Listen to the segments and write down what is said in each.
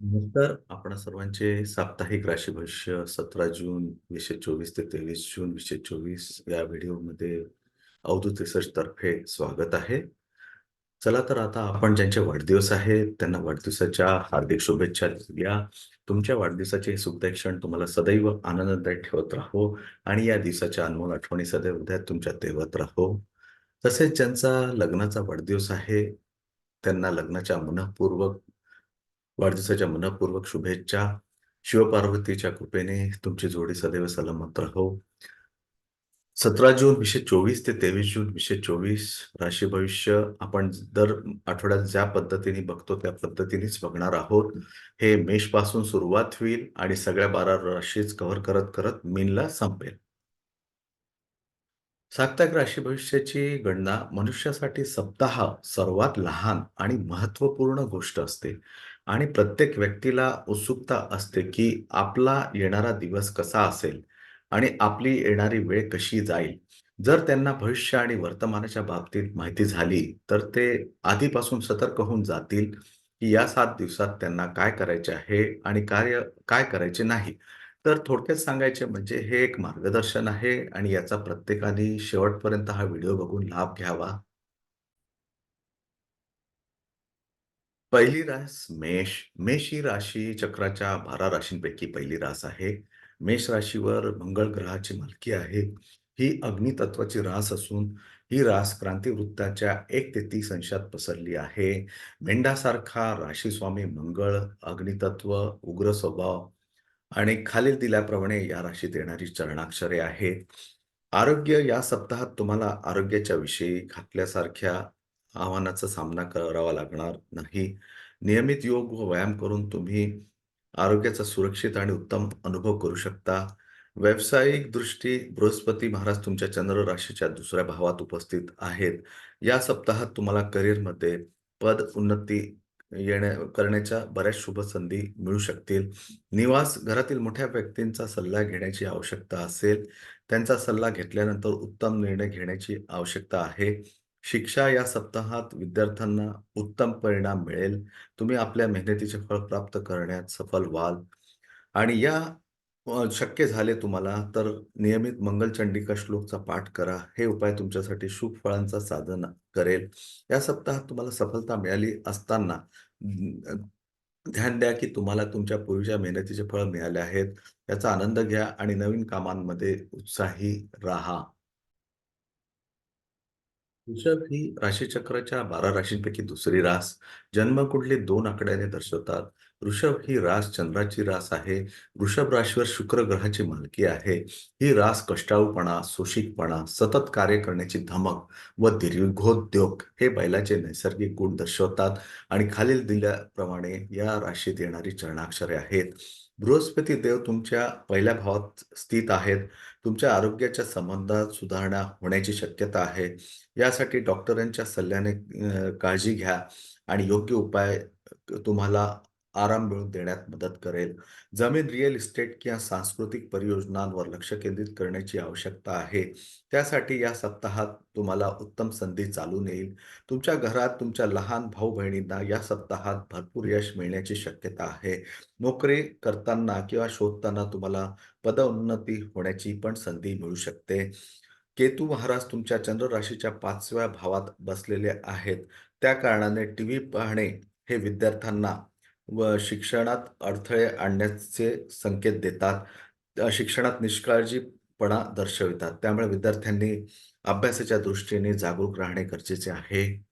नमस्कार. आपण सर्वांचे साप्ताहिक राशी भविष्य 17 जून 2024 ते 23 जून 2024 या व्हिडिओमध्ये अवधूत रिसर्च तर्फे स्वागत आहे. चला तर आता आपण ज्यांचे वाढदिवस आहेत त्यांना वाढदिवसाच्या हार्दिक शुभेच्छा द्या. तुमच्या वाढदिवसाचे हे सुखदायक क्षण तुम्हाला सदैव आनंददायी ठेवत राहो आणि या दिवसाच्या अनमोल आठवणी सदैव हृदयात तुमच्या तेवत राहो. तसेच ज्यांचा लग्नाचा वाढदिवस आहे त्यांना लग्नाच्या मनःपूर्वक वाढदिवसाच्या मनपूर्वक शुभेच्छा. शिवपार्वतीच्या कृपेने तुमची जोडी सदैव सलामत राहो. 17 जून 2024 ते 23 जून 2024 राशी भविष्य आपण दर आठवड्यात ज्या पद्धतीने बघतो त्या पद्धतीनेच बघणार आहोत. हे मेषपासून सुरुवात होईल आणि सगळ्या 12 राशीच कव्हर करत, करत मीनला संपेल. साप्ताहिक राशी भविष्याची गणना मनुष्यासाठी सप्ताह सर्वात लहान आणि महत्त्वपूर्ण गोष्ट असते आणि प्रत्येक व्यक्तीला उत्सुकता असते की आपला येणारा दिवस कसा असेल आणि आपली येणारी वेळ कशी जाईल. जर त्यांना भविष्य आणि वर्तमानाच्या बाबतीत माहिती झाली, तर ते आधीपासून सतर्क होऊन जातील की या सात दिवसात त्यांना काय करायचे आहे आणि कार्य काय करायचे नाही. तर थोडक्यात सांगायचे म्हणजे हे एक मार्गदर्शन आहे आणि याचा प्रत्येकाने शेवटपर्यंत हा व्हिडिओ बघून लाभ घ्यावा. पहिली रास मेष. मेष ही राशी चक्राच्या 12 राशींपैकी पहिली रास आहे. मेष राशीवर मंगळ ग्रहाची मालकी आहे. ही अग्नितत्वाची रास असून ही रास क्रांतिवृत्ताच्या एक ते तीस अंशात पसरली आहे. मेंढासारखा राशीस्वामी मंगळ, अग्नितत्व, उग्र स्वभाव आणि खालील दिल्याप्रमाणे या राशीत येणारी चरणाक्षरे आहेत. आरोग्य या सप्ताहात तुम्हाला आरोग्याच्या विषयी घातल्यासारख्या आव्हानाचा सामना करावा लागणार नाही. नियमित योग व व्यायाम करून तुम्ही आरोग्याचा सुरक्षित आणि उत्तम अनुभव करू शकता. व्यावसायिक दृष्टी बृहस्पती महाराज तुमच्या चंद्र राशीच्या दुसऱ्या भावात उपस्थित आहेत. या सप्ताहात तुम्हाला करिअरमध्ये पद उन्नती येण्या करण्याच्या बऱ्याच शुभ संधी मिळू शकतील. निवास घरातील मोठ्या व्यक्तींचा सल्ला घेण्याची आवश्यकता असेल. त्यांचा सल्ला घेतल्यानंतर उत्तम निर्णय घेण्याची आवश्यकता आहे. शिक्षा या सप्ताहात विद्यार्थ्यांना उत्तम परिणाम मिळेल. तुम्ही आपल्या मेहनतीचे फळ प्राप्त करण्यात सफल व्हाल आणि या शक्य झाले तुम्हाला तर नियमित मंगलचंडिका श्लोकचा पाठ करा. हे उपाय तुमच्यासाठी शुभ फळांचा साधन करेल. या सप्ताहात तुम्हाला सफलता मिळाली असताना ध्यान द्या की तुम्हाला तुमच्या पूर्वीच्या मेहनतीचे फळ मिळाले आहेत. याचा आनंद घ्या आणि नवीन कामांमध्ये उत्साही राहा. वृषभ ही राशीचक्राच्या 12 राशींपैकी दुसरी रास. जन्मकुंडली दोन आकड्याने दर्शवतात. वृषभ ही रास चंद्राची रास आहे. वृषभ राशीवर शुक्र ग्रहाची मालकी आहे. ही रास कष्टाळूपणा, सुशिकपणा सतत कार्य करण्याची धमक व दीर्घोद्योग हे बैलाचे नैसर्गिक गुण दर्शवतात आणि खालील दिल्याप्रमाणे या राशीत येणारी चरणाक्षरे आहेत. बृहस्पती देव तुमच्या पहिल्या भावात स्थित आहेत. तुमच्या आरोग्याच्या संबंधात सुधारणा होण्याची शक्यता आहे. यासाठी डॉक्टरांच्या सल्ल्याने काळजी घ्या आणि योग्य उपाय तुम्हाला आराम मिळवून देण्यात मदत करेल. जमीन, रिअल इस्टेट किंवा सांस्कृतिक परियोजनांवर लक्ष केंद्रित करण्याची आवश्यकता आहे. त्यासाठी या सप्ताहात तुम्हाला उत्तम संधी चालून येईल. तुमच्या घरात तुमच्या लहान भाऊ-बहिणींना या सप्ताहात भरपूर यश मिळण्याची शक्यता आहे. नोकरी करताना किंवा शोधताना तुम्हाला पदोन्नती होण्याची पण संधी मिळू शकते. केतू महाराज तुमच्या चंद्र राशीच्या पाचव्या भावात बसलेले आहेत. त्या कारणाने टी व्ही पाहणे हे विद्यार्थ्यांना व शिक्षणात अडथळे आणण्याचे संकेत देतात. शिक्षणात निष्काळजीपणा दर्शवितात. त्यामुळे विद्यार्थ्यांनी अभ्यासाच्या दृष्टीने जागरूक राहणे गरजेचे आहे.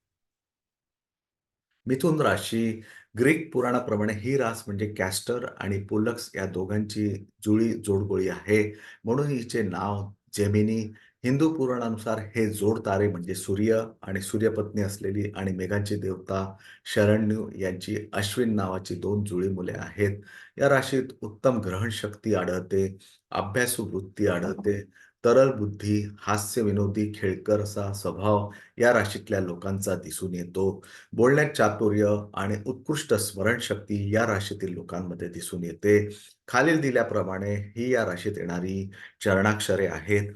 मिथुन राशी ग्रीक पुराणाप्रमाणे ही रास म्हणजे कॅस्टर आणि पोलक्स या दोघांची जुळी जोडगोळी आहे. म्हणून हिचे नाव जेमिनी. हिंदू पुराणानुसार हे जोड तारे म्हणजे सूर्य आणि सूर्यपत्नी असलेली आणि मेघांची देवता शरण्यू यांची अश्विन नावाची दोन जुळी मुले आहेत. या राशीत उत्तम ग्रहणशक्ती आढळते, अभ्यासू वृत्ती आढळते, तरल बुद्धी, हास्य विनोदी खेळकर असा स्वभाव या राशीतल्या लोकांचा दिसून येतो. बोलण्यात चातुर्य आणि उत्कृष्ट स्मरणशक्ती या राशीतील लोकांमध्ये दिसून येते. खालील दिल्याप्रमाणे ही या राशीत येणारी चरणाक्षरे आहेत.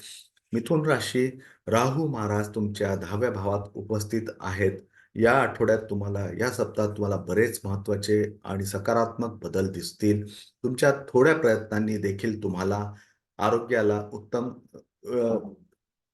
मिथुन राशी राहू महाराज तुमच्या 10व्या भावात उपस्थित आहेत. या आठवड्यात तुम्हाला या सप्ताहात तुम्हाला बरेच महत्त्वाचे आणि सकारात्मक बदल दिसतील. तुमच्या थोड्या प्रयत्नांनी देखील तुम्हाला आरोग्याला उत्तम अ,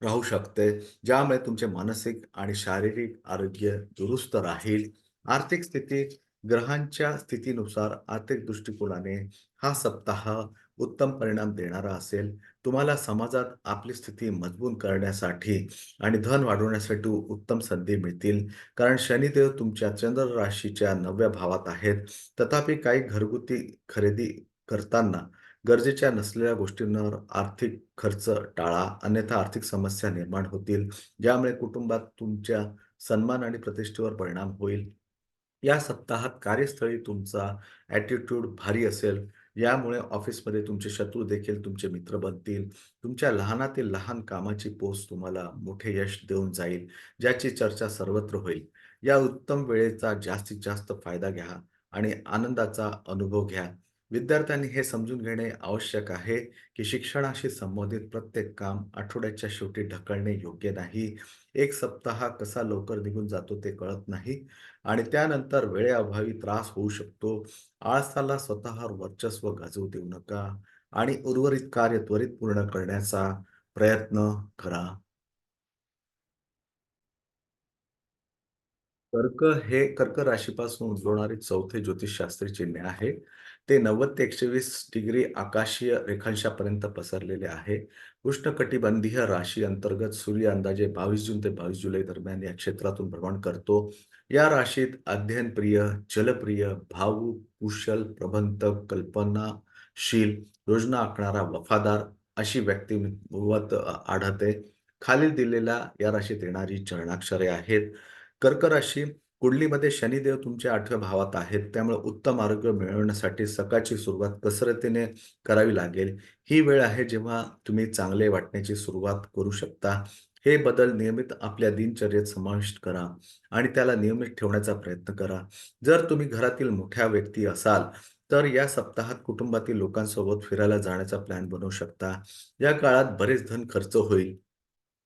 राहू शकते, ज्यामुळे तुमचे मानसिक आणि शारीरिक आरोग्य दुरुस्त राहील. आर्थिक स्थिती ग्रहांच्या स्थितीनुसार आर्थिक दृष्टिकोनाने हा सप्ताह उत्तम परिणाम देणारा असेल. तुम्हाला समाजात आपली स्थिती मजबूत करण्यासाठी आणि धन वाढवण्यासाठी उत्तम संधी मिळतील. कारण शनिदेव तुमच्या चंद्र राशीच्या 9व्या भावात आहेत. तथापि काही घरगुती खरेदी करताना गरजेच्या नसलेल्या गोष्टींवर आर्थिक खर्च टाळा, अन्यथा आर्थिक समस्या निर्माण होतील, ज्यामुळे कुटुंबात तुमच्या सन्मान आणि प्रतिष्ठेवर परिणाम होईल. या सप्ताहात कार्यस्थळी तुमचा ॲटिट्यूड भारी असेल. यामुळे ऑफिसमध्ये तुमचे शत्रू देखील तुमचे मित्र बनतील. तुमच्या लहानातील लहान कामाची पोच तुम्हाला मोठे यश देऊन जाईल, ज्याची चर्चा सर्वत्र होईल. या उत्तम वेळेचा जास्तीत जास्त फायदा घ्या आणि आनंदाचा अनुभव घ्या. विद्यार्थ्यांनी हे समजून घेणे आवश्यक आहे, की शिक्षणाशी संबंधित प्रत्येक काम आठवड्याच्या शेवटी ढकलणे योग्य नाही. एक सप्ताह कसा लवकर निघून जातो ते कळत नाही आणि त्यानंतर वेळेअभावी त्रास होऊ शकतो. आळसाला स्वतःवर वर्चस्व गाजवू देऊ नका आणि उर्वरित कार्य त्वरित पूर्ण करण्याचा प्रयत्न करा. कर्क हे कर्क राशीपासून उद्भवणारे चौथे ज्योतिषशास्त्री चिन्ह आहे. ते 90 ते 120 डिग्री आकाशीय रेखांशापर्यंत पसरलेले आहे. उष्णकटिबंधीय राशी अंतर्गत सूर्य अंदाजे 22 जून ते 22 जुलै दरम्यान या क्षेत्रातून भ्रमण करतो. या राशीत अध्ययनप्रिय, जलप्रिय, भावुक, कुशल, प्रबंधक, कल्पनाशील, योजना आखणारा, वफादार अशी व्यक्तिमत्व आढळते. खालील दिलेल्या या राशीत येणारी चरणाक्षरे आहेत. कर्क राशी कुंडलीमध्ये शनिदेव तुमच्या आठव्या भावात आहेत. त्यामुळे उत्तम आरोग्य मिळवण्यासाठी सकाळची सुरुवात कसरतीने करावी लागेल. ही वेळ आहे जेव्हा तुम्ही चांगले वाटण्याची सुरुवात करू शकता. हे बदल नियमित आपल्या दिनचर्येत समाविष्ट करा आणि त्याला नियमित ठेवण्याचा प्रयत्न करा. जर तुम्ही घरातील मोठ्या व्यक्ती असाल, तर या सप्ताहात कुटुंबातील लोकांसोबत फिरायला जाण्याचा प्लॅन बनवू शकता. या काळात बरेच धन खर्च होईल.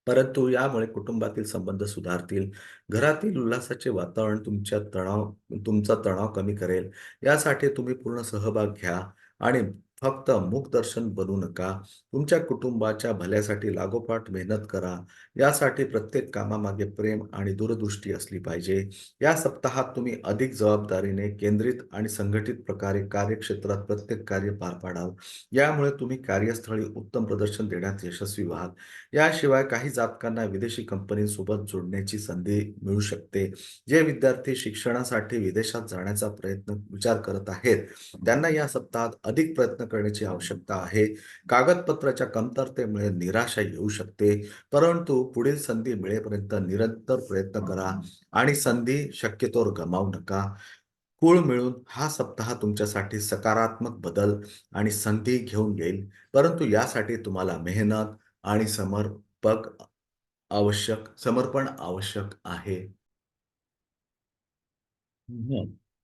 परंतु यामुळे कुटुंबातील संबंध सुधारतील. घरातील उल्हासाचे वातावरण तुमच्या तणाव तुमचा तणाव कमी करेल. यासाठी तुम्ही पूर्ण सहभाग घ्या आणि फक्त मुखदर्शन बनू नका. तुमच्या कुटुंबाच्या भल्यासाठी लागोपाठ मेहनत करा. यासाठी प्रत्येक कामामागे प्रेम आणि दूरदृष्टी असली पाहिजे. या सप्ताहात तुम्ही अधिक जबाबदारीने, केंद्रित आणि संघटित प्रकारे कार्यक्षेत्रात प्रत्येक कार्य पार पाडाल. यामुळे तुम्ही कार्यस्थळी उत्तम प्रदर्शन देण्यात यशस्वी व्हाल. याशिवाय काही जातकांना विदेशी कंपनीसोबत जोडण्याची संधी मिळू शकते. जे विद्यार्थी शिक्षणासाठी विदेशात जाण्याचा प्रयत्न विचार करत आहेत, त्यांना या सप्ताहात अधिक प्रयत्न करण्याची आवश्यकता आहे. कागदपत्राच्या कमतरतेमुळे निराशा येऊ शकते, परंतु पुढील संधी मिळेपर्यंत निरंतर प्रयत्न करा आणि संधी शक्यतोवर गमावू नका. कूळ मिळून हा सप्ताह तुमच्यासाठी सकारात्मक बदल आणि संधी घेऊन येईल, परंतु यासाठी तुम्हाला मेहनत आणि समर्पक आवश्यक समर्पण आवश्यक आहे.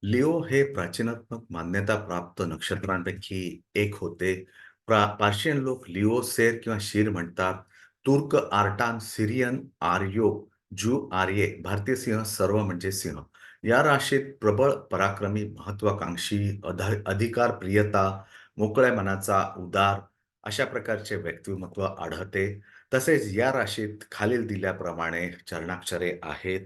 लिओ हे प्राचीनात्मक मान्यता प्राप्त नक्षत्रांपैकी एक होते. प्रा पर्शियन लोक लिओ सेर किंवा शीर म्हणतात. तुर्क आर्टान, सिरियन आर्यो, जू आर्ये, भारतीय सिंह सर्व म्हणजे सिंह. या राशीत प्रबळ, पराक्रमी, महत्वाकांक्षी अधिकार अधिकारप्रियता, मोकळ्या मनाचा, उदार अशा प्रकारचे व्यक्तिमत्व आढळते. तसेच या राशीत खालील दिल्याप्रमाणे चरणाक्षरे आहेत.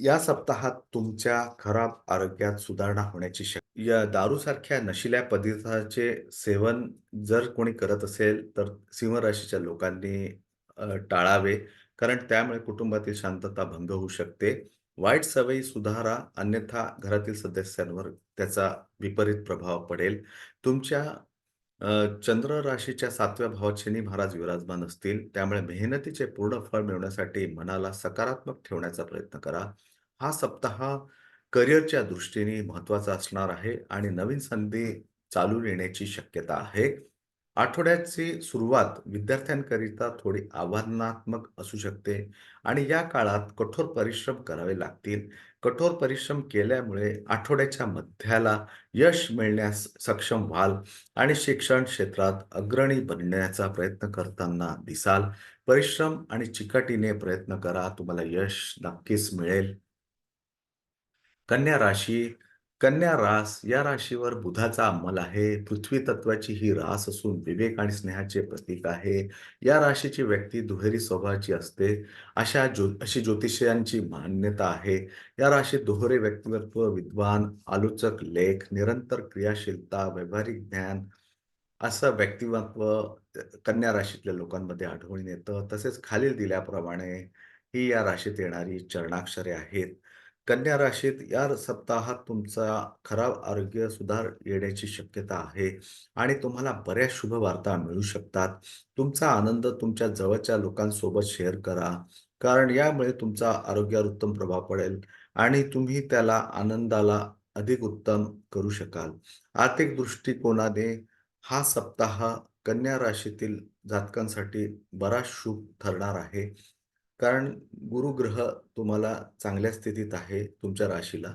या सप्ताहात तुमच्या खराब आरोग्यात सुधारणा होण्याची शक्य या दारूसारख्या नशिल्या पदार्थाचे सेवन जर कोणी करत असेल, तर सिंह राशीच्या लोकांनी टाळावे. कारण त्यामुळे कुटुंबातील शांतता भंग होऊ शकते. वाईट सवयी सुधारा, अन्यथा घरातील सदस्यांवर त्याचा विपरीत प्रभाव पडेल. तुमच्या अ, चंद्र राशीच्या सातव्या भावात शनी महाराज विराजमान असतील. त्यामुळे मेहनतीचे पूर्ण फळ मिळवण्यासाठी मनाला सकारात्मक ठेवण्याचा प्रयत्न करा. हा सप्ताह करिअरच्या दृष्टीने महत्त्वाचा असणार आहे आणि नवीन संधी चालून येण्याची शक्यता आहे. आठवड्याची सुरुवात विद्यार्थ्यांकरिता थोडी आव्हानात्मक असू शकते आणि या काळात कठोर परिश्रम करावे लागतील. कठोर परिश्रम केल्यामुळे आठवड्याच्या मध्याला यश मिळण्यास सक्षम व्हाल आणि शिक्षण क्षेत्रात अग्रणी बनण्याचा प्रयत्न करताना दिसाल. परिश्रम आणि चिकाटीने प्रयत्न करा. तुम्हाला यश नक्कीच मिळेल. कन्या राशी, कन्या रास या राशीवर बुधाचा अंमल आहे. पृथ्वी तत्वाची ही रास असून विवेक आणि स्नेहाचे प्रतीक आहे. या राशीची व्यक्ती दुहेरी स्वभावाची असते. अशा ज्यो अशी ज्योतिषांची मान्यता आहे. या राशीत दोहरे व्यक्तिमत्व, विद्वान, आलोचक, लेख, निरंतर क्रियाशीलता, व्यावहारिक ज्ञान असं व्यक्तिमत्व कन्या राशीतल्या लोकांमध्ये आढळून येतं. तसेच खालील दिल्याप्रमाणे ही या राशीत येणारी चरणाक्षरे आहेत. कन्या राशीत या सप्ताहात तुमचा खराब आरोग्य सुधार येण्याची शक्यता आहे आणि तुम्हाला बऱ्याच शुभ वार्ता मिळू शकतात. तुमचा आनंद तुमच्या जवळच्या लोकांसोबत शेअर करा, कारण यामुळे तुमचा आरोग्यावर उत्तम प्रभाव पडेल आणि तुम्ही त्याला आनंदाला अधिक उत्तम करू शकाल. आर्थिक दृष्टिकोनाने हा सप्ताह कन्या राशीतील जातकांसाठी बराच शुभ ठरणार आहे. कारण गुरुग्रह तुम्हाला चांगल्या स्थितीत आहे तुमच्या राशीला.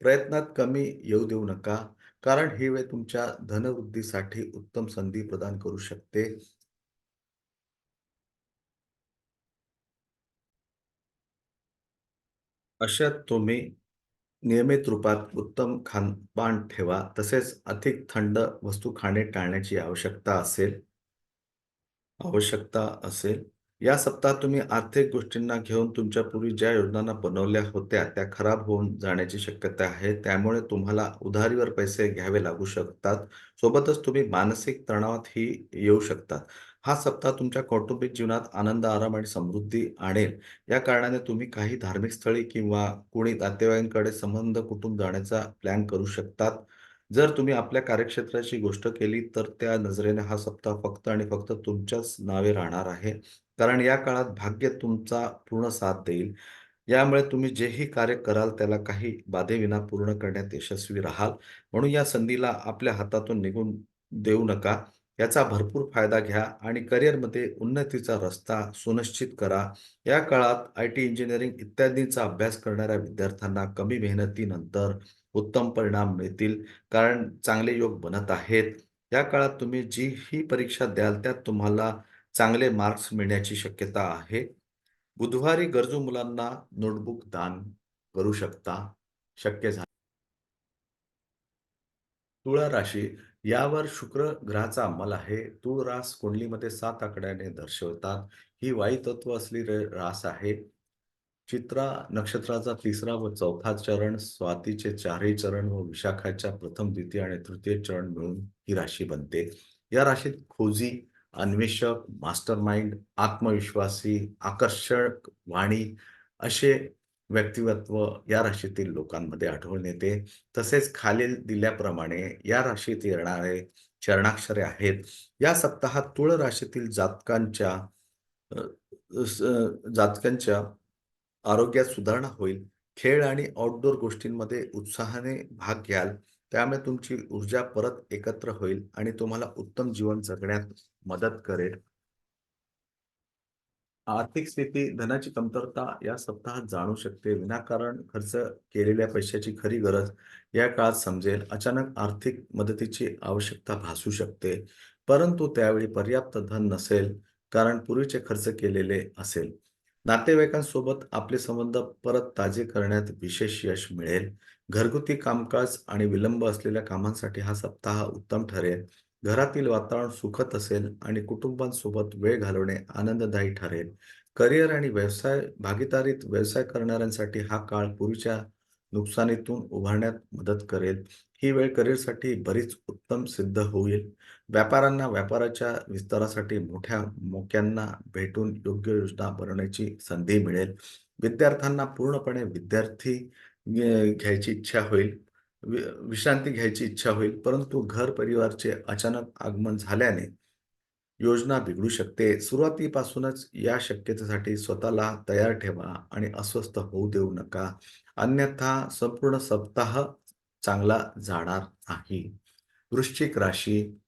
प्रयत्नात कमी येऊ देऊ नका, कारण ही वेळ तुमच्या धनवृद्धीसाठी उत्तम संधी प्रदान करू शकते. अशात तुम्ही नियमित रूपात उत्तम खानपान ठेवा. तसेच अधिक थंड वस्तू खाणे टाळण्याची आवश्यकता असेल. आवश्यकता असेल. या सप्ताहात तुम्ही आर्थिक गोष्टींना घेऊन तुमच्यापूर्वी ज्या योजनांना बनवल्या होत्या, त्या खराब होऊन जाण्याची शक्यता आहे. त्यामुळे तुम्हाला उधारीवर पैसे घ्यावे लागू शकतात. सोबतच तुम्ही मानसिक तणावातही येऊ शकतात. हा सप्ताह तुमच्या कौटुंबिक जीवनात आनंद, आराम आणि समृद्धी आणेल. या कारणाने तुम्ही काही धार्मिक स्थळी किंवा कुणी नातेवाईकांकडे संबंध कुटुंब जाण्याचा प्लॅन करू शकतात. जर तुम्ही आपल्या कार्यक्षेत्राची गोष्ट केली, तर त्या नजरेने हा सप्ताह फक्त आणि फक्त तुमच्याच नावे राहणार आहे. कारण या काळात भाग्य तुमचा पूर्ण साथ देईल. यामुळे तुम्ही जेही कार्य कराल, त्याला काही बाधेविना पूर्ण करण्यात यशस्वी राहाल. म्हणून या संधीला आपल्या हातातून निघून देऊ नका. याचा भरपूर फायदा घ्या आणि करिअरमध्ये उन्नतीचा रस्ता सुनिश्चित करा. या काळात आय-टी, इंजिनिअरिंग इत्यादींचा अभ्यास करणाऱ्या विद्यार्थ्यांना कमी मेहनतीनंतर उत्तम परिणाम मिळतील, कारण चांगले योग बनत आहेत. या काळात तुम्ही जी ही परीक्षा द्याल, त्यात तुम्हाला चांगले मार्क्स मिळण्याची शक्यता आहे. बुधवारी गरजू मुलांना नोटबुक दान करू शकता. शक्य झालं तुळा राशी यावर शुक्र ग्रहाचा अंमल आहे. तूळ रास कुंडलीमध्ये सात आकड्याने दर्शवतात. ही वायू तत्व असलेली रास आहे. चित्रा नक्षत्राचा तिसरा व चौथा चरण, स्वातीचे चारही चरण व विशाखाच्या प्रथम, द्वितीय आणि तृतीय चरण मिळून ही राशी बनते. या राशीत खोजी, अन्वेषक, मास्टरमाइंड, आत्मविश्वासी, आकर्षक वाणी असे व्यक्तिमत्व या राशीतील लोकांमध्ये आढळून येते. तसेच खालील दिल्याप्रमाणे या राशीत येणारे चरणाक्षरे आहेत. या सप्ताहात तुळ राशीतील जातकांच्या जातकांच्या आरोग्यात सुधारणा होईल. खेळ आणि आउटडोर गोष्टींमध्ये उत्साहाने भाग घ्याल. त्यामुळे तुमची ऊर्जा परत एकत्र होईल आणि तुम्हाला उत्तम जीवन जगण्यात मदत करेल. आर्थिक स्थिती, धनाची कमतरता या सप्ताहात जाणू शकते. विनाकारण खर्च केलेल्या पैशाची खरी गरज या काळात समजेल. अचानक आर्थिक मदतीची आवश्यकता भासू शकते, परंतु त्यावेळी पर्याप्त धन नसेल, कारण पूर्वीचे खर्च केलेले असेल. नातेवाईकांसोबत आपले संबंध परत ताजे करण्यात विशेष यश मिळेल. घरगुती कामकाज आणि विलंब असलेल्या कामांसाठी हा सप्ताह उत्तम ठरेल. घरातील वातावरण सुखद असेल आणि कुटुंबांसोबत वेळ घालवणे आनंददायी ठरेल. करिअर आणि व्यवसाय भागीदारीत व्यवसाय करणाऱ्यांसाठी हा काळ पूर्वीच्या नुकसानीतून उभारण्यात मदत करेल. ही वेळ करिअरसाठी बरीच उत्तम सिद्ध होईल. व्यापाऱ्यांना व्यापाराच्या विस्तारासाठी मोठ्या मोक्यांना भेटून योग्य योजना बनवण्याची संधी मिळेल. विद्यार्थ्यांना पूर्णपणे विद्यार्थी घ्यायची इच्छा होईल. वि विश्रांती घ्यायची इच्छा होईल, परंतु घर-परिवारचे अचानक आगमन झाल्याने योजना बिघडू शकते. सुरुवातीपासूनच या शक्यतेसाठी स्वतःला तयार ठेवा आणि अस्वस्थ होऊ देऊ नका. अन्यथा संपूर्ण सप्ताह चांगला जाणार नाही. वृश्चिक राशी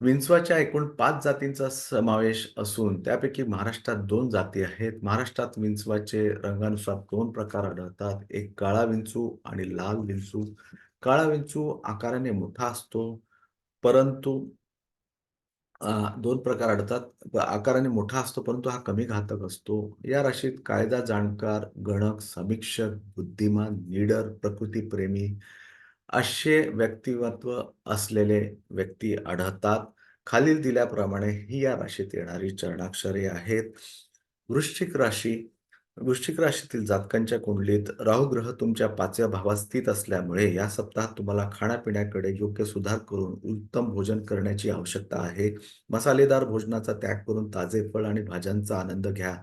विंचवाच्या एकूण पाच जातींचा समावेश असून त्यापैकी महाराष्ट्रात दोन जाती आहेत. महाराष्ट्रात विंचवाचे रंगानुसार दोन प्रकार आढळतात. एक काळा विंचू आणि लाल विंचू. काळा विंचू आकाराने मोठा असतो, परंतु अ, 2 प्रकार आढळतात. आकाराने मोठा असतो, परंतु हा कमी घातक असतो. या राशीत कायदा जाणकार, गणक, समीक्षक, बुद्धिमान, निडर, प्रकृतीप्रेमी असे व्यक्तिमत्व असलेले व्यक्ती आढळतात. खालील दिल्याप्रमाणे ही या राशीत येणारी चरणाक्षरे आहेत. वृश्चिक राशी वृश्चिक राशीतील जातकांच्या कुंडलीत राहू ग्रह तुमच्या पाचव्या भावात स्थित असल्यामुळे या सप्ताहात तुम्हाला खाण्यापिण्याकडे योग्य सुधार करून उत्तम भोजन करण्याची आवश्यकता आहे. मसालेदार भोजनाचा त्याग करून ताजे फळ आणि भाज्यांचा आनंद घ्या.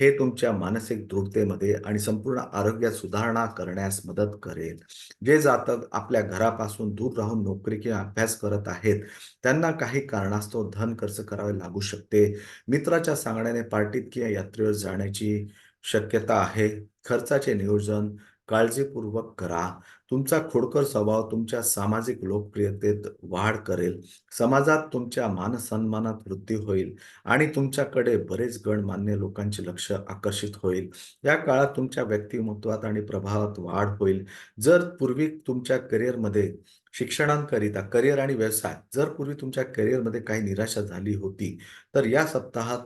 हे तुमच्या मानसिक दृढतेमध्ये आणि संपूर्ण आरोग्यात सुधारणा करण्यास मदत करेल. जे जातक आपल्या घरापासून दूर राहून नोकरी किंवा अभ्यास करत आहेत, त्यांना काही कारणास्तव धन खर्च करावे लागू शकते. मित्राच्या सांगण्याने पार्टीत किंवा यात्रेवर जाण्याची शक्यता आहे. खर्चाचे नियोजन काळजीपूर्वक करा. तुमचा खोडकर स्वभाव तुमच्या सामाजिक लोकप्रियतेत वाढ करेल. समाजात तुमच्या मान-सन्मानात वृद्धी होईल आणि तुमच्याकडे बरेच गणमान्य लोकांचे लक्ष आकर्षित होईल. या काळात तुमच्या व्यक्तिमत्वात आणि प्रभावात वाढ होईल. जर पूर्वी तुमच्या करिअरमध्ये शिक्षणांकरिता करिअर आणि व्यवसाय जर पूर्वी तुमच्या करिअरमध्ये काही निराशा झाली होती, तर या सप्ताहात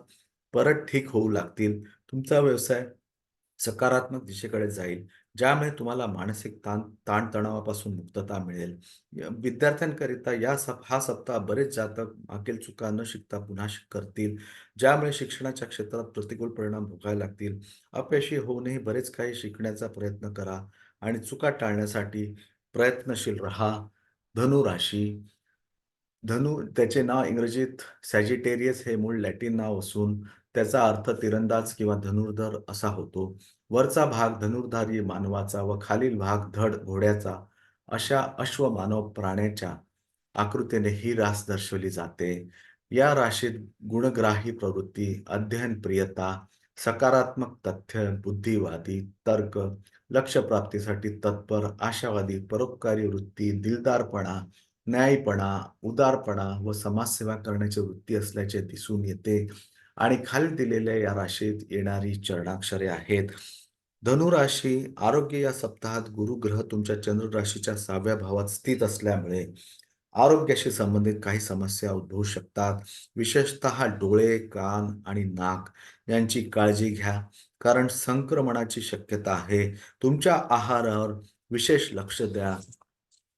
परत ठीक होऊ लागतील. तुमचा व्यवसाय सकारात्मक दिशेकडे जाईल, ज्यामुळे तुम्हाला मानसिक ताण ताणतणावापासून मुक्तता मिळेल. विद्यार्थ्यांकरिता या सप हा सप्ताह बरेच जातक मागील चुका न शिकता पुन्हा करतील, ज्यामुळे शिक्षणाच्या क्षेत्रात प्रतिकूल परिणाम भोगायला लागतील. अपयशी होऊनही बरेच काही शिकण्याचा प्रयत्न करा आणि चुका टाळण्यासाठी प्रयत्नशील राहा. धनु राशी धनु त्याचे नाव इंग्रजीत सॅजिटेरियस हे मूळ लॅटिन नाव असून त्याचा अर्थ तिरंदाज किंवा धनुर्धर असा होतो. वरचा भाग धनुर्धारी मानवाचा व खालील भाग धड घोड्याचा अशा अश्व मानव प्राण्याच्या आकृतीने ही रास दर्शवली जाते. या राशीत गुणग्राही प्रवृत्ती, अध्ययनप्रियता, सकारात्मक तथ्य, बुद्धिवादी, तर्क, लक्ष्यप्राप्तीसाठी तत्पर, आशावादी, परोपकारी वृत्ती, दिलदारपणा, न्यायपणा उदारपणा व समाजसेवा करण्याची वृत्ती असल्याचे दिसून येते आणि खाली दिलेल्या या राशीत येणारी चरणाक्षरे आहेत. धनुराशी आरोग्य या सप्ताहात गुरुग्रह तुमच्या चंद्र राशीच्या सहाव्या भावात स्थित असल्यामुळे आरोग्याशी संबंधित काही समस्या उद्भवू शकतात. विशेषतः डोळे, कान आणि नाक यांची काळजी घ्या, कारण संक्रमणाची शक्यता आहे. तुमच्या आहारावर विशेष लक्ष द्या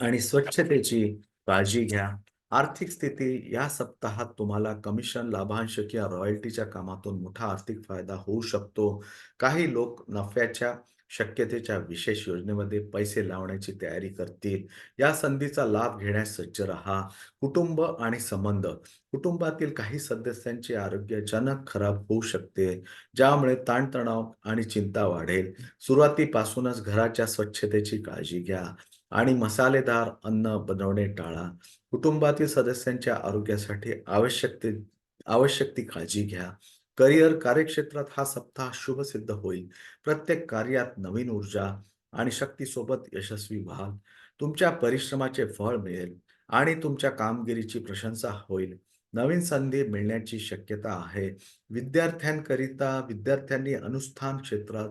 आणि स्वच्छतेची काळजी घ्या. आर्थिक स्थिती या सप्ताहात तुम्हाला कमिशन, लाभांश किंवा रॉयल्टीच्या कामातून मोठा आर्थिक फायदा होऊ शकतो. काही लोक नफ्याच्या शक्यतेच्या विशेष योजनेमध्ये पैसे लावण्याची तयारी करतील. या संधीचा लाभ घेण्यास सज्ज राहा. कुटुंब आणि संबंध कुटुंबातील काही सदस्यांचे आरोग्य अचानक खराब होऊ शकते, ज्यामुळे ताणतणाव आणि चिंता वाढेल. सुरुवातीपासूनच घराच्या स्वच्छतेची काळजी घ्या आणि मसालेदार अन्न बनवणे टाळा. कुटुंबातील सदस्यांच्या आरोग्यासाठी आवश्यक ते आवश्यक ती काळजी घ्या. करिअर कार्यक्षेत्रात हा सप्ताह शुभ सिद्ध होईल. प्रत्येक कार्यात नवीन ऊर्जा आणि शक्तीसोबत यशस्वी व्हाल. तुमच्या परिश्रमाचे फळ मिळेल आणि तुमच्या कामगिरीची प्रशंसा होईल. नवीन संधी मिळण्याची शक्यता आहे. विद्यार्थ्यांकरिता विद्यार्थ्यांनी अनुष्ठान क्षेत्रात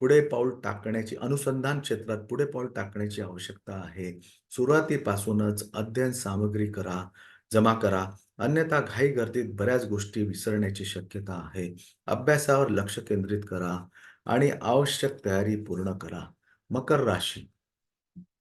पुढे पाऊल टाकण्याची अनुसंधान क्षेत्रात पुढे पाऊल टाकण्याची आवश्यकता आहे. सुरुवातीपासूनच अध्ययन सामग्री करा जमा करा, अन्यथा घाईगर्दीत बऱ्याच गोष्टी विसरण्याची शक्यता आहे. अभ्यासावर लक्ष केंद्रित करा आणि आवश्यक तयारी पूर्ण करा. मकर राशी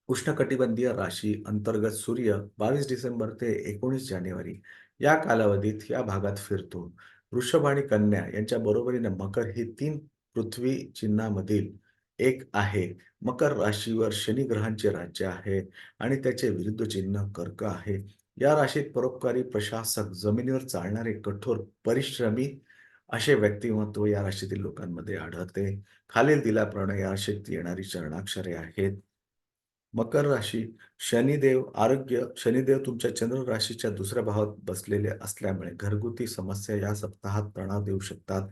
उष्णकटिबंधीय राशी अंतर्गत सूर्य 22 डिसेंबर ते 19 जानेवारी या कालावधीत या भागात फिरतो. वृषभ आणि कन्या यांच्या बरोबरीने मकर ही तीन पृथ्वी चिन्हामधील एक आहे. मकर राशीवर शनी ग्रहांचे राज्य आहे आणि त्याचे विरुद्ध चिन्ह कर्क आहे. या राशीत परोपकारी, प्रशासक, जमिनीवर चालणारे कठोर परिश्रमी असे व्यक्तिमत्व या राशीतील लोकांमध्ये आढळते. खालील दिल्याप्रमाणे या राशीत येणारी चरणाक्षरे आहेत. मकर राशी शनिदेव आरोग्य शनिदेव तुमच्या चंद्र राशीच्या दुसऱ्या भावात बसलेले असल्यामुळे घरगुती समस्या या सप्ताहात तणाव देऊ शकतात.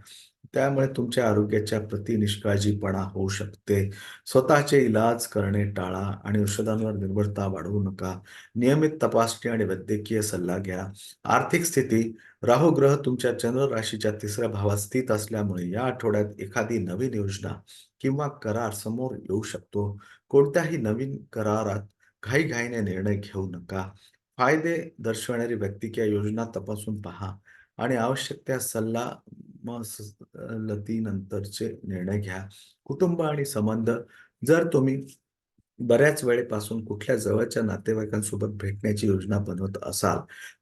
त्यामुळे तुमच्या आरोग्याच्या प्रति निष्काळजीपणा होऊ शकते. स्वतःचे इलाज करणे टाळा आणि औषधांवर निर्भरता वाढवू नका. नियमित तपासणी आणि वैद्यकीय सल्ला घ्या. आर्थिक स्थिती राहू ग्रह तुमच्या चंद्र राशीच्या तिसऱ्या भावात स्थित असल्यामुळे या आठवड्यात एखादी नवीन योजना किंवा करार समोर येऊ शकतो. कोणत्याही नवीन करारात घाईघाईने निर्णय घेऊ नका. फायदे दर्शवणारी व्यक्ती किंवा योजना तपासून पहा आणि आवश्यक त्या सल्ला मसलतीनंतरचे निर्णय घ्या. कुटुंब आणि संबंध जर तुम्ही बऱ्याच वेळेपासून कुठल्या जवळच्या नातेवाईकांसोबत भेटण्याची योजना बनवत असाल,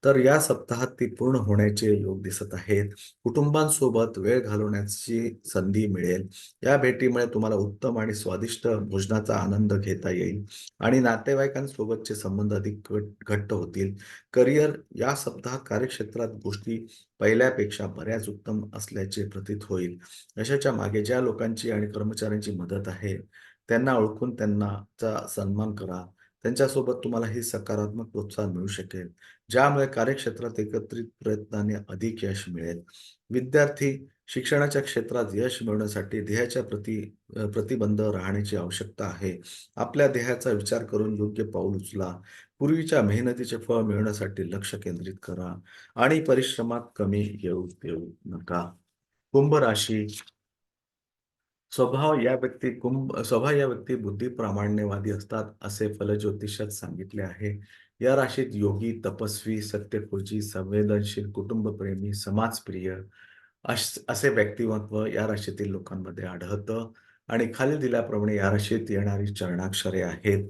तर या सप्ताहात ती पूर्ण होण्याचे योग दिसत आहेत. कुटुंबांसोबत वेळ घालवण्याची संधी मिळेल. या भेटीमुळे तुम्हाला उत्तम आणि स्वादिष्ट भोजनाचा आनंद घेता येईल आणि नातेवाईकांसोबतचे संबंध अधिक घट्ट होतील. करिअर या सप्ताहात कार्यक्षेत्रात गोष्टी पहिल्यापेक्षा बऱ्याच उत्तम असल्याचे प्रतीत होईल. यशाच्या मागे ज्या लोकांची आणि कर्मचाऱ्यांची मदत आहे, त्यांना ओळखून त्यांनाचा सन्मान करा. त्यांच्यासोबत तुम्हालाही सकारात्मक प्रोत्साहन मिळू शकेल, ज्यामुळे कार्यक्षेत्रात एकत्रित प्रयत्नाने अधिक यश मिळेल. विद्यार्थी शिक्षणाच्या क्षेत्रात यश मिळवण्यासाठी ध्येयाच्या प्रति प्रतिबंध राहण्याची आवश्यकता आहे. आपल्या ध्येयाचा विचार करून योग्य पाऊल उचला. पूर्वीच्या मेहनतीचे फळ मिळवण्यासाठी लक्ष केंद्रित करा आणि परिश्रमात कमी येऊ देऊ नका. कुंभ राशी स्वभाव या व्यक्ती कुंभ स्वभाव या व्यक्ती बुद्धिप्रामाण्यवादी असतात, असे फलज्योतिषात सांगितले आहे. या राशीत योगी, तपस्वी, सत्यखोजी, संवेदनशील, कुटुंबप्रेमी, समाजप्रिय असे व्यक्तिमत्व या राशीतील लोकांमध्ये आढळतं आणि खाली दिल्याप्रमाणे या राशीत येणारी चरणाक्षरे आहेत.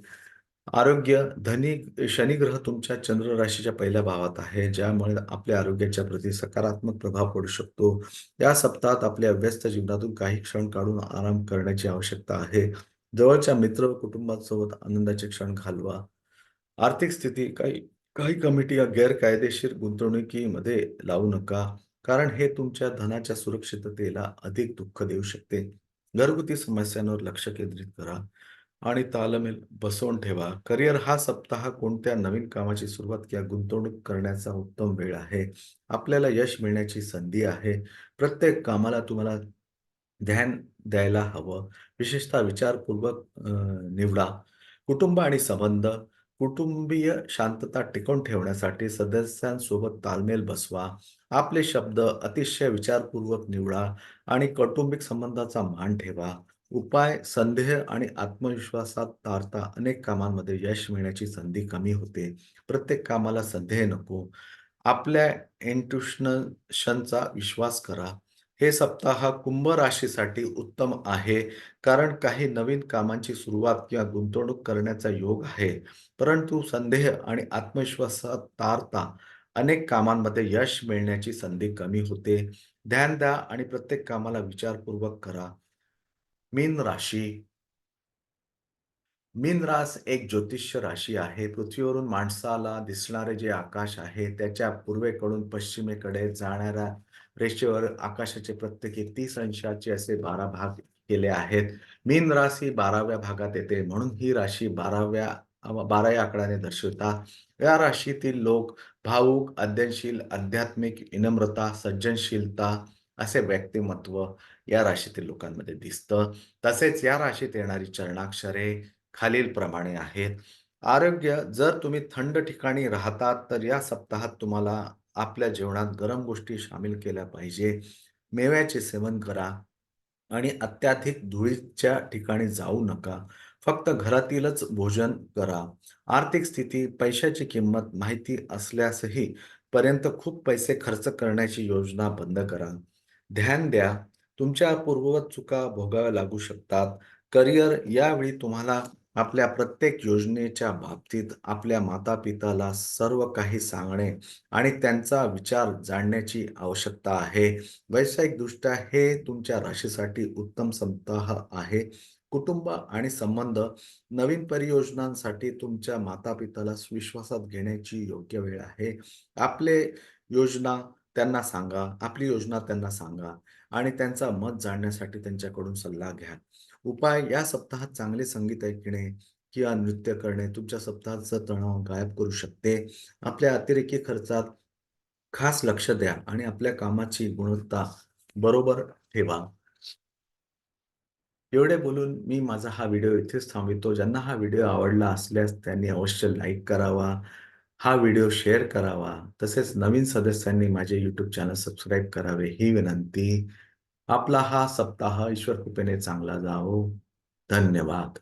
आरोग्य, धनी शनिग्रह तुमच्या चंद्र राशीच्या पहिल्या भावात आहे, ज्यामुळे आपल्या आरोग्याच्या प्रती सकारात्मक प्रभाव पडू शकतो. या सप्ताहात आपल्या व्यस्त जीवनातून काही क्षण काढून आराम करण्याची आवश्यकता आहे. जवळच्या मित्र व कुटुंबासोबत आनंदाचे क्षण घालवा. आर्थिक स्थिती काही काही कमिटी या गैरकायदेशीर गुंतवणुकीमध्ये लावू नका, कारण हे तुमच्या धनाच्या सुरक्षिततेला अधिक दुःख देऊ शकते. घरगुती समस्यांवर लक्ष केंद्रित करा आणि तालमेल बसवून ठेवा. करिअर हा सप्ताह कोणत्या नवीन कामाची सुरुवात किंवा गुंतवणूक करण्याचा उत्तम वेळ आहे. आपल्याला यश मिळण्याची संधी आहे. प्रत्येक कामाला तुम्हाला ध्यान द्यायला हवं. विशेषतः विचारपूर्वक निवडा. कुटुंब आणि संबंध. कुटुंबीय शांतता टिकवून ठेवण्यासाठी सदस्यांसोबत तालमेल बसवा. आपले शब्द अतिशय विचारपूर्वक निवडा आणि कौटुंबिक संबंधाचा मान ठेवा. उपाय, संदेह आणि आत्मविश्वासात तारता अनेक कामांमध्ये यश मिळण्याची संधी कमी होते. प्रत्येक कामाला संदेह नको. आपल्या इंट्युशनशनचा विश्वास करा. हे सप्ताह कुंभ राशीसाठी उत्तम आहे, कारण काही नवीन कामांची सुरुवात किंवा गुंतवणूक करण्याचा योग आहे. परंतु संदेह आणि आत्मविश्वासात तारता अनेक कामांमध्ये यश मिळण्याची संधी कमी होते. ध्यान द्या आणि प्रत्येक कामाला विचारपूर्वक करा. मीन राशी मीन रास एक ज्योतिष्य राशी आहे. पृथ्वीवरून माणसाला दिसणारे जे आकाश आहे, त्याच्या पूर्वेकडून पश्चिमेकडे जाणाऱ्या रेषेवर आकाशाचे प्रत्येकी तीस अंशाचे असे 12 भाग केले आहेत. मीन रास ही 12व्या भागात येते, म्हणून ही राशी 12व्या अ, 12 या आकड्याने दर्शवतात या राशीतील लोक भावुक, अध्ययनशील, आध्यात्मिक, विनम्रता, सज्जनशीलता असे व्यक्तिमत्व या राशीतील लोकांमध्ये दिसतं. तसेच या राशीत येणारी चरणाक्षरे खालीलप्रमाणे आहेत. आरोग्य जर तुम्ही थंड ठिकाणी राहतात, तर या सप्ताहात तुम्हाला आपल्या जेवणात गरम गोष्टी सामील केल्या पाहिजे. मेव्याचे सेवन करा आणि अत्याधिक धुळीच्या ठिकाणी जाऊ नका. फक्त घरातीलच भोजन करा. आर्थिक स्थिती, पैशाची किंमत माहिती असल्यासही पर्यंत खूप पैसे खर्च करण्याची योजना बंद करा. ध्यान द्या, तुमच्या पूर्ववत चुका भोगाव्या लागू शकतात. करिअर यावेळी तुम्हाला आपल्या प्रत्येक योजनेच्या बाबतीत आपल्या माता-पिताला सर्व काही सांगणे आणि त्यांचा विचार जाणण्याची आवश्यकता आहे. व्यावसायिकदृष्ट्या हे तुमच्या राशीसाठी उत्तम सप्ताह आहे. कुटुंब आणि संबंध. नवीन परियोजनांसाठी तुमच्या माता-पिताला विश्वासात घेण्याची योग्य वेळ आहे. आपले योजना त्यांना सांगा, आपली योजना त्यांना सांगा आणि त्यांचा मत जाणण्यासाठी त्यांच्याकडून सल्ला घ्या. उपाय या सप्ताहात चांगले संगीत ऐकणे किंवा नृत्य करणे तुमच्या सप्ताहाचा तणाव गायब करू शकते. आपल्या अतिरेकी खर्चात खास लक्ष द्या आणि आपल्या कामाची गुणवत्ता बरोबर ठेवा. एवढे बोलून मी माझा हा व्हिडिओ इथेच थांबवितो. ज्यांना हा व्हिडिओ आवडला असल्यास त्यांनी अवश्य लाईक करावा, हा व्हिडिओ शेअर करावा. तसेच नवीन सदस्यांनी माझे यूट्यूब चॅनल सबस्क्राईब करावे ही विनंती. आपला हा सप्ताह ईश्वर कृपेने चांगला जावो. धन्यवाद.